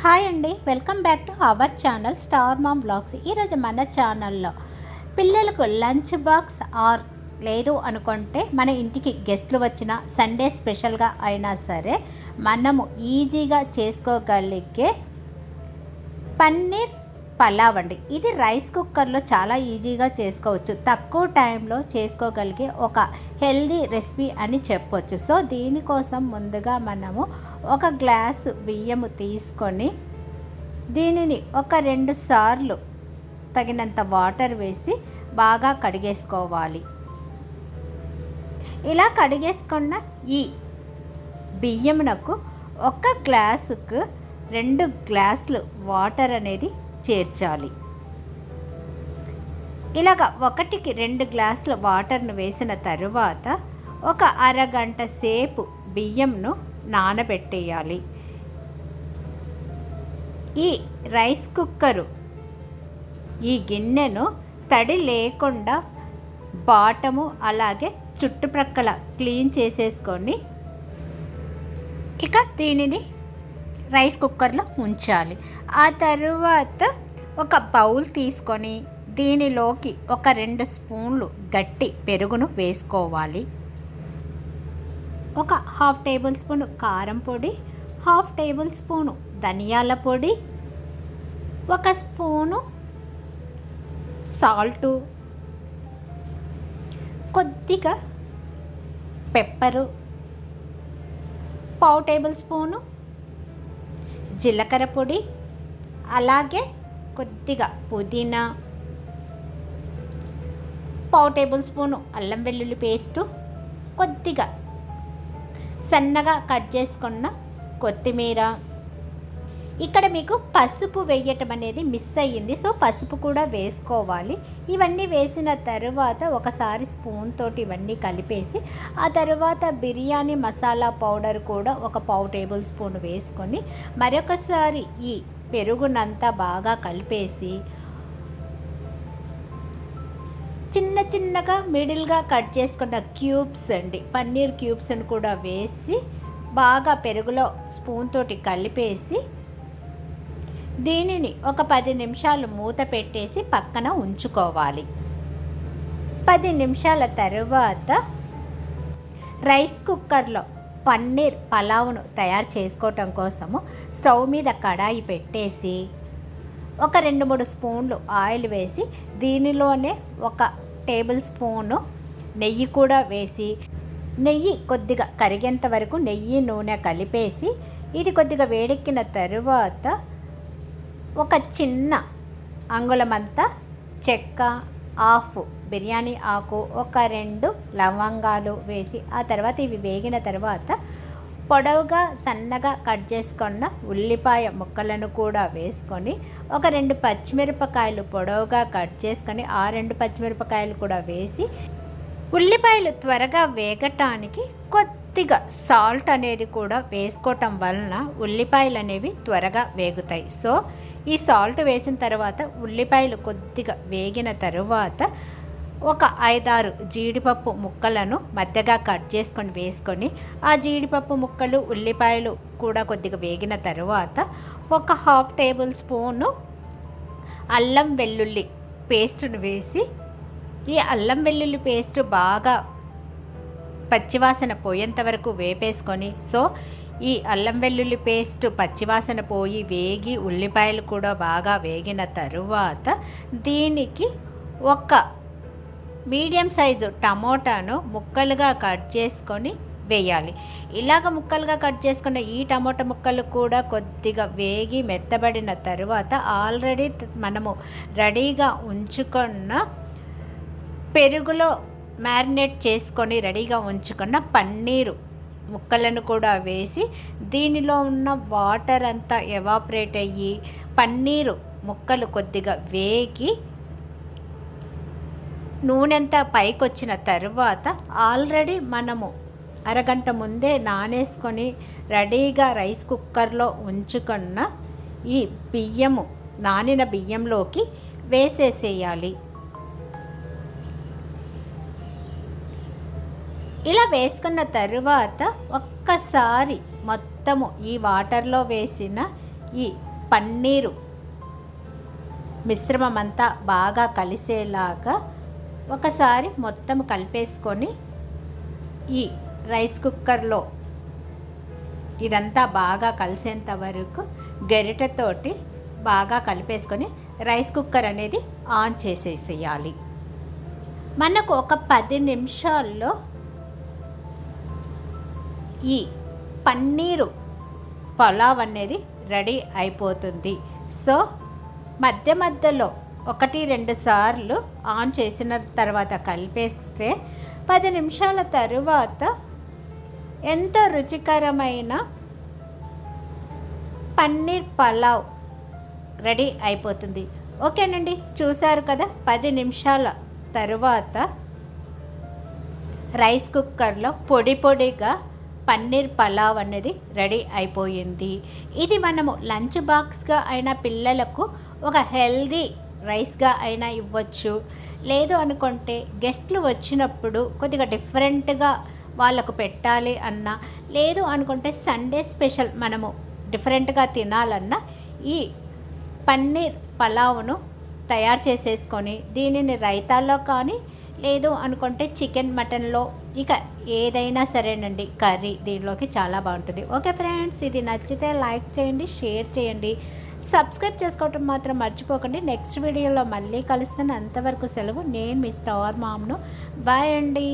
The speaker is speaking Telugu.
హాయ్ అండి. Welcome back to our channel star mom blogs ఈరోజు మన ఛానల్లో పిల్లలకు లంచ్ బాక్స్ ఆర్ లేదు అనుకుంటే మన ఇంటికి గెస్ట్లు వచ్చిన సండే స్పెషల్గా అయినా సరే మనము ఈజీగా చేసుకోగలిగే పన్నీర్ పలావ్ అండి. ఇది రైస్ కుక్కర్లో చాలా ఈజీగా చేసుకోవచ్చు. తక్కువ టైంలో చేసుకోగలిగే ఒక హెల్దీ రెసిపీ అని చెప్పొచ్చు. సో దీనికోసం ముందుగా మనము ఒక గ్లాస్ బియ్యము తీసుకొని దీనిని ఒక రెండు సార్లు తగినంత వాటర్ వేసి బాగా కడిగేసుకోవాలి. ఇలా కడిగేసుకున్న ఈ బియ్యమునకు ఒక గ్లాసుకు రెండు గ్లాసులు వాటర్ అనేది చేర్చాలి. ఇలాగ ఒకటికి రెండు గ్లాసుల వాటర్ను వేసిన తరువాత ఒక అరగంట సేపు బియ్యంను నానబెట్టేయాలి. ఈ రైస్ కుక్కరు ఈ గిన్నెను తడి లేకుండా బాటము అలాగే చుట్టుప్రక్కల క్లీన్ చేసేసుకొని ఇక దీనిని రైస్ కుక్కర్లో ఉంచాలి ఆ తరువాత ఒక బౌల్ తీసుకొని దీనిలోకి ఒక రెండు స్పూన్లు గట్టి పెరుగును వేసుకోవాలి. ఒక హాఫ్ టేబుల్ స్పూన్ కారం పొడి హాఫ్ టేబుల్ స్పూను ధనియాల పొడి ఒక స్పూను సాల్టు కొద్దిగా పెప్పరు పావు టేబుల్ స్పూను జీలకర్ర పొడి అలాగే కొద్దిగా పుదీనా పావు టేబుల్ స్పూను అల్లం వెల్లుల్లి పేస్టు కొద్దిగా సన్నగా కట్ చేసుకున్న కొత్తిమీర ఇక్కడ మీకు పసుపు వేయటం అనేది మిస్ అయ్యింది. సో పసుపు కూడా వేసుకోవాలి. ఇవన్నీ వేసిన తర్వాత ఒకసారి స్పూన్ తోటి ఇవన్నీ కలిపేసి ఆ తర్వాత బిర్యానీ మసాలా పౌడర్ కూడా ఒక పావు టేబుల్ స్పూన్ వేసుకొని మరొకసారి ఈ పెరుగునంతా బాగా కలిపేసి చిన్న చిన్నగా మిడిల్గా కట్ చేసుకున్న క్యూబ్స్ అండి పన్నీర్ క్యూబ్స్ని కూడా వేసి బాగా పెరుగులో స్పూన్ తోటి కలిపేసి దీనిని ఒక పది నిమిషాలు మూత పెట్టేసి పక్కన ఉంచుకోవాలి. పది నిమిషాల తరువాత రైస్ కుక్కర్లో పన్నీర్ పలావును తయారు చేసుకోవటం కోసము స్టవ్ మీద కడాయి పెట్టేసి ఒక రెండు మూడు స్పూన్లు ఆయిల్ వేసి దీనిలోనే ఒక టేబుల్ స్పూను నెయ్యి కూడా వేసి నెయ్యి కొద్దిగా కరిగేంత వరకు నెయ్యి నూనె కలిపేసి ఇది కొద్దిగా వేడెక్కిన తరువాత ఒక చిన్న అంగుళమంతా చెక్క ఆఫ్ బిర్యానీ ఆకు ఒక రెండు లవంగాలు వేసి ఆ తర్వాత ఇవి వేగిన తర్వాత పొడవుగా సన్నగా కట్ చేసుకున్న ఉల్లిపాయ ముక్కలను కూడా వేసుకొని ఒక రెండు పచ్చిమిరపకాయలు పొడవుగా కట్ చేసుకొని ఆ రెండు పచ్చిమిరపకాయలు కూడా వేసి ఉల్లిపాయలు త్వరగా వేగటానికి కొద్దిగా సాల్ట్ అనేది కూడా వేసుకోవటం వలన ఉల్లిపాయలు అనేవి త్వరగా వేగుతాయి. సో ఈ సాల్ట్ వేసిన తర్వాత ఉల్లిపాయలు కొద్దిగా వేగిన తరువాత ఒక ఐదారు జీడిపప్పు ముక్కలను మధ్యగా కట్ చేసుకొని వేసుకొని ఆ జీడిపప్పు ముక్కలు ఉల్లిపాయలు కూడా కొద్దిగా వేగిన తర్వాత ఒక హాఫ్ టేబుల్ స్పూను అల్లం వెల్లుల్లి పేస్ట్ను వేసి ఈ అల్లం వెల్లుల్లి పేస్ట్ బాగా పచ్చివాసన పోయేంత వరకు వేపేసుకొని సో ఈ అల్లం వెల్లుల్లి పేస్ట్ పచ్చివాసన పోయి వేగి ఉల్లిపాయలు కూడా బాగా వేగిన తరువాత దీనికి ఒక మీడియం సైజు టమోటాను ముక్కలుగా కట్ చేసుకొని వేయాలి. ఇలాగ ముక్కలుగా కట్ చేసుకున్న ఈ టమోటా ముక్కలు కూడా కొద్దిగా వేగి మెత్తబడిన తరువాత ఆల్రెడీ మనము రెడీగా ఉంచుకున్న పెరుగులో మ్యారినేట్ చేసుకొని రెడీగా ఉంచుకున్న పన్నీరు ముక్కలను కూడా వేసి దీనిలో ఉన్న వాటర్ అంతా ఎవాపరేట్ అయ్యి పన్నీరు ముక్కలు కొద్దిగా వేగి నూనెంతా పైకి వచ్చిన తర్వాత ఆల్రెడీ మనము అరగంట ముందే నానేసుకొని రెడీగా రైస్ కుక్కర్లో ఉంచుకున్న ఈ బియ్యము నానిన బియ్యంలోకి వేసేసేయాలి. ఇలా వేసుకున్న తరువాత ఒక్కసారి మొత్తము ఈ వాటర్లో వేసిన ఈ పన్నీరు మిశ్రమం అంతా బాగా కలిసేలాగా ఒకసారి మొత్తం కలిపేసుకొని ఈ రైస్ కుక్కర్లో ఇదంతా బాగా కలిసేంత వరకు గరిటెతోటి బాగా కలిపేసుకొని రైస్ కుక్కర్ అనేది ఆన్ చేసేసేయాలి. మనకు ఒక పది నిమిషాల్లో ఈ పన్నీరు పలావ్ అనేది రెడీ అయిపోతుంది. సో మధ్య మధ్యలో ఒకటి రెండు సార్లు ఆన్ చేసిన తర్వాత కలిపేస్తే పది నిమిషాల తరువాత ఎంతో రుచికరమైన పన్నీర్ పలావ్ రెడీ అయిపోతుంది. ఓకేనండి? చూసారు కదా? పది నిమిషాల తరువాత రైస్ కుక్కర్లో పొడి పొడిగా పన్నీర్ పలావ్ అనేది రెడీ అయిపోయింది. ఇది మనము లంచ్ బాక్స్గా అయినా పిల్లలకు ఒక హెల్దీ రైస్గా అయినా ఇవ్వచ్చు. లేదు అనుకుంటే గెస్ట్లు వచ్చినప్పుడు కొద్దిగా డిఫరెంట్గా వాళ్ళకు పెట్టాలి అన్నా లేదు అనుకుంటే సండే స్పెషల్ మనము డిఫరెంట్గా తినాలన్నా ఈ పన్నీర్ పలావ్ను తయారు చేసేసుకొని దీనిని రైతాల్లో కానీ లేదు అనుకుంటే చికెన్ మటన్లో ఇక ఏదైనా సరేనండి కర్రీ దీనిలోకి చాలా బాగుంటుంది. ఓకే ఫ్రెండ్స్ ఇది నచ్చితే లైక్ చేయండి షేర్ చేయండి. సబ్స్క్రైబ్ చేసుకోవటం మాత్రం మర్చిపోకండి. నెక్స్ట్ వీడియోలో మళ్ళీ కలుస్తాను. అంతవరకు సెలవు. నేను మీ స్టార్ మామ్ను. బాయ్ అండి.